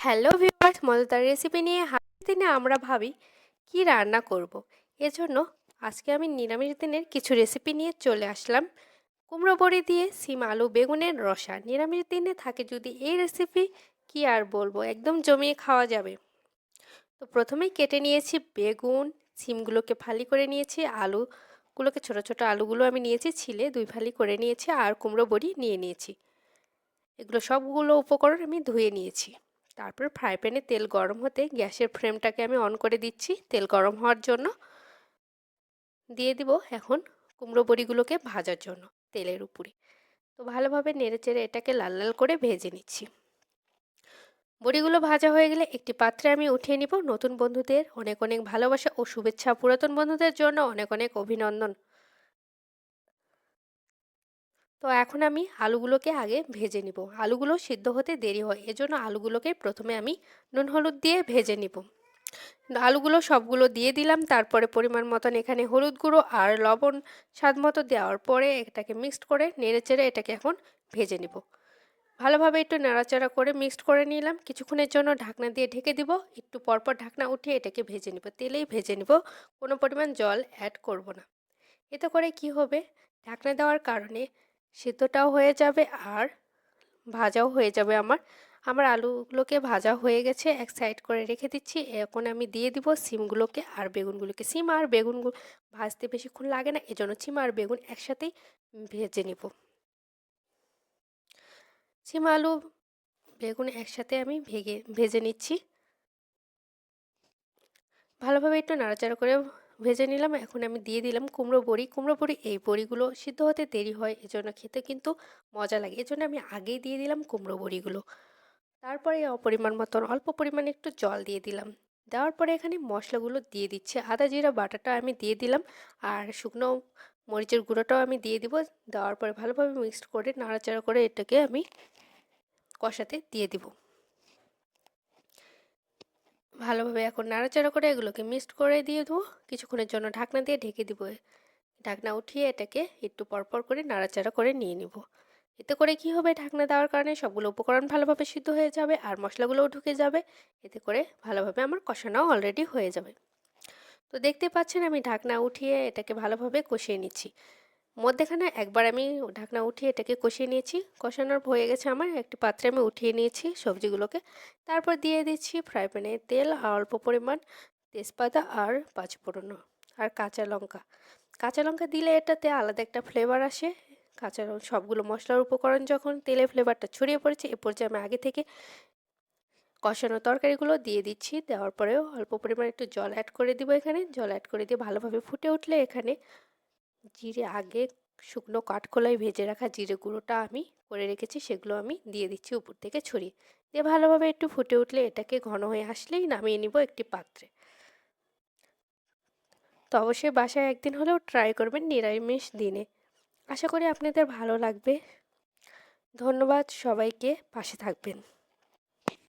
Hello viewers, মজাদার recipe নিয়ে হাতের দিনে আমরা ভাবি, কি রান্না করব। এজন্য আজকে আমি নিরামিষ দিনের কিছু রেসিপি নিয়ে চলে আসলাম। কুমড়ো বড়ি দিয়ে সিম আলু বেগুনের রসা। নিরামিষ দিনে থাকে যদি এই রেসিপি কি আর বলব? একদম জমিয়ে খাওয়া যাবে। তো প্রথমেই কেটে নিয়েছি বেগুন, সিমগুলোকে ফালি করে নিয়েছি আলুগুলোকে ছোট ছোট আলুগুলো আমি নিয়েছি, ছিলে দুই ফালি করে নিয়েছি আর কুমড়ো বড়ি নিয়ে নিয়েছি। এগুলো সবগুলো উপকরণ আমি ধুয়ে নিয়েছি। তারপর ফ্রাই প্যানে তেল গরম হতে গ্যাসের ফ্লেমটাকে আমি অন করে দিচ্ছি তেল গরম হওয়ার জন্য। দিয়ে দিব এখন কুমড়ো বড়িগুলোকে ভাজার জন্য তেলের উপরে। তো ভালোভাবে নেড়ে চেড়ে এটাকে লাল লাল করে ভেজে নিচ্ছি। বড়িগুলো ভাজা হয়ে গেলে একটি পাত্রে আমি উঠিয়ে নিব। নতুন বন্ধুদের অনেক অনেক ভালোবাসা ও শুভেচ্ছা পুরাতন বন্ধুদের জন্য অনেক অনেক অভিনন্দন। তো এখন আমি আলুগুলোকে আগে ভেজে নিব। আলুগুলো সিদ্ধ হতে দেরি হয়, এজন্য আলুগুলোকে প্রথমে আমি নুন হলুদ দিয়ে ভেজে নিব। আলুগুলো সবগুলো দিয়ে দিলাম, তারপরে পরিমাণ মতন এখানে হলুদ গুঁড়ো আর লবণ স্বাদ মতো দেওয়ার পরে এটাকে মিক্সড করে নেড়ে চেড়ে এটাকে এখন ভেজে নিব। ভালোভাবে একটু নাড়াচাড়া করে মিক্সড করে নিলাম। কিছুক্ষণের জন্য ঢাকনা দিয়ে ঢেকে দিব। একটু পরপর ঢাকনা উঠিয়ে এটাকে ভেজে নিব। তেলেই ভেজে নিব, কোনো পরিমাণ জল অ্যাড করব না। এতে করে কি হবে? ঢাকনা দেওয়ার কারণে সিদ্ধটাও হয়ে যাবে আর ভাজাও হয়ে যাবে আমার। আমার আলুগুলোকে ভাজা হয়ে গেছে, এক সাইড করে রেখে দিচ্ছি। এখন আমি দিয়ে দিব সিমগুলোকে আর বেগুনগুলোকে। সিম আর বেগুনগুলো ভাজতে বেশিক্ষণ লাগে না, এজন্য সিম আর বেগুন একসাথেই ভেজে নিব। সিম, আলু, বেগুন একসাথে আমি ভেগে ভেজে নিচ্ছি। ভালোভাবে একটু নাড়াচাড়া করে ভেজে নিলাম, এখন আমি দিয়ে দিলাম কুমড়ো বড়ি। কুমড়ো বড়ি এই বড়িগুলো সিদ্ধ হতে দেরি হয়, এজন্য খেতে কিন্তু মজা লাগে। এজন্য আমি আগেই দিয়ে দিলাম কুমড়ো বড়িগুলো। তারপরে অপরিমাণ মতন, অল্প পরিমাণে একটু জল দিয়ে দিলাম। দেওয়ার পরে এখানে মশলাগুলো দিয়ে দিচ্ছে। আদা জিরা বাটাটা আমি দিয়ে দিলাম আর শুকনো মরিচের গুঁড়োটাও আমি দিয়ে দিব। দেওয়ার পরে ভালোভাবে মিক্সড করে, নাড়াচাড়া করে এটাকে আমি কষাতে দিয়ে দিব। ভালোভাবে এখন নাড়াচাড়া করে এগুলোকে মিক্সড করে দিয়ে দেবো। কিছুক্ষণের জন্য ঢাকনা দিয়ে ঢেকে দিব। ঢাকনা উঠিয়ে এটাকে একটু পরপর করে নাড়াচাড়া করে নিয়ে নিব। এতে করে কি হবে? ঢাকনা দেওয়ার কারণে সবগুলো উপকরণ ভালোভাবে সিদ্ধ হয়ে যাবে আর মশলাগুলোও ঢুকে যাবে। এতে করে ভালোভাবে আমার কষানাও অলরেডি হয়ে যাবে। তো দেখতে পাচ্ছেন আমি ঢাকনা উঠিয়ে এটাকে ভালোভাবে কষিয়ে নিচ্ছি। মধ্যেখানে একবার আমি ঢাকনা উঠিয়ে এটাকে কষিয়ে নিয়েছি। কষানোর হয়ে গেছে আমার। একটি পাত্রে আমি উঠিয়ে নিয়েছি সবজিগুলোকে। তারপর দিয়ে দিচ্ছি ফ্রাই প্যানে তেল অল্প পরিমাণ তেজপাতা আর পাঁচফোড়ন আর কাঁচা লঙ্কা। কাঁচা লঙ্কা দিলে এটাতে আলাদা একটা ফ্লেভার আসে। কাঁচা লঙ্কা সবগুলো মশলার উপকরণ যখন তেলে ফ্লেভারটা ছড়িয়ে পড়েছে, এ পর্যায়ে আমি আগে থেকে কষানো তরকারিগুলো দিয়ে দিচ্ছি। দেওয়ার পরেও অল্প পরিমাণ একটু জল অ্যাড করে দিব এখানে। জল অ্যাড করে দিয়ে ভালোভাবে ফুটে উঠলে এখানে জিরে আগে শুকনো কাঠখোলায় ভেজে রাখা জিরে গুঁড়োটা আমি করে রেখেছি, সেগুলো আমি দিয়ে দিচ্ছি উপর থেকে ছড়িয়ে। দিয়ে ভালোভাবে একটু ফুটে উঠলে এটাকে ঘন হয়ে আসলেই নামিয়ে নিব একটি পাত্রে। তো অবশ্যই বাসায় একদিন হলেও ট্রাই করবেন নিরামিষ দিনে। আশা করি আপনাদের ভালো লাগবে। ধন্যবাদ সবাইকে, পাশে থাকবেন।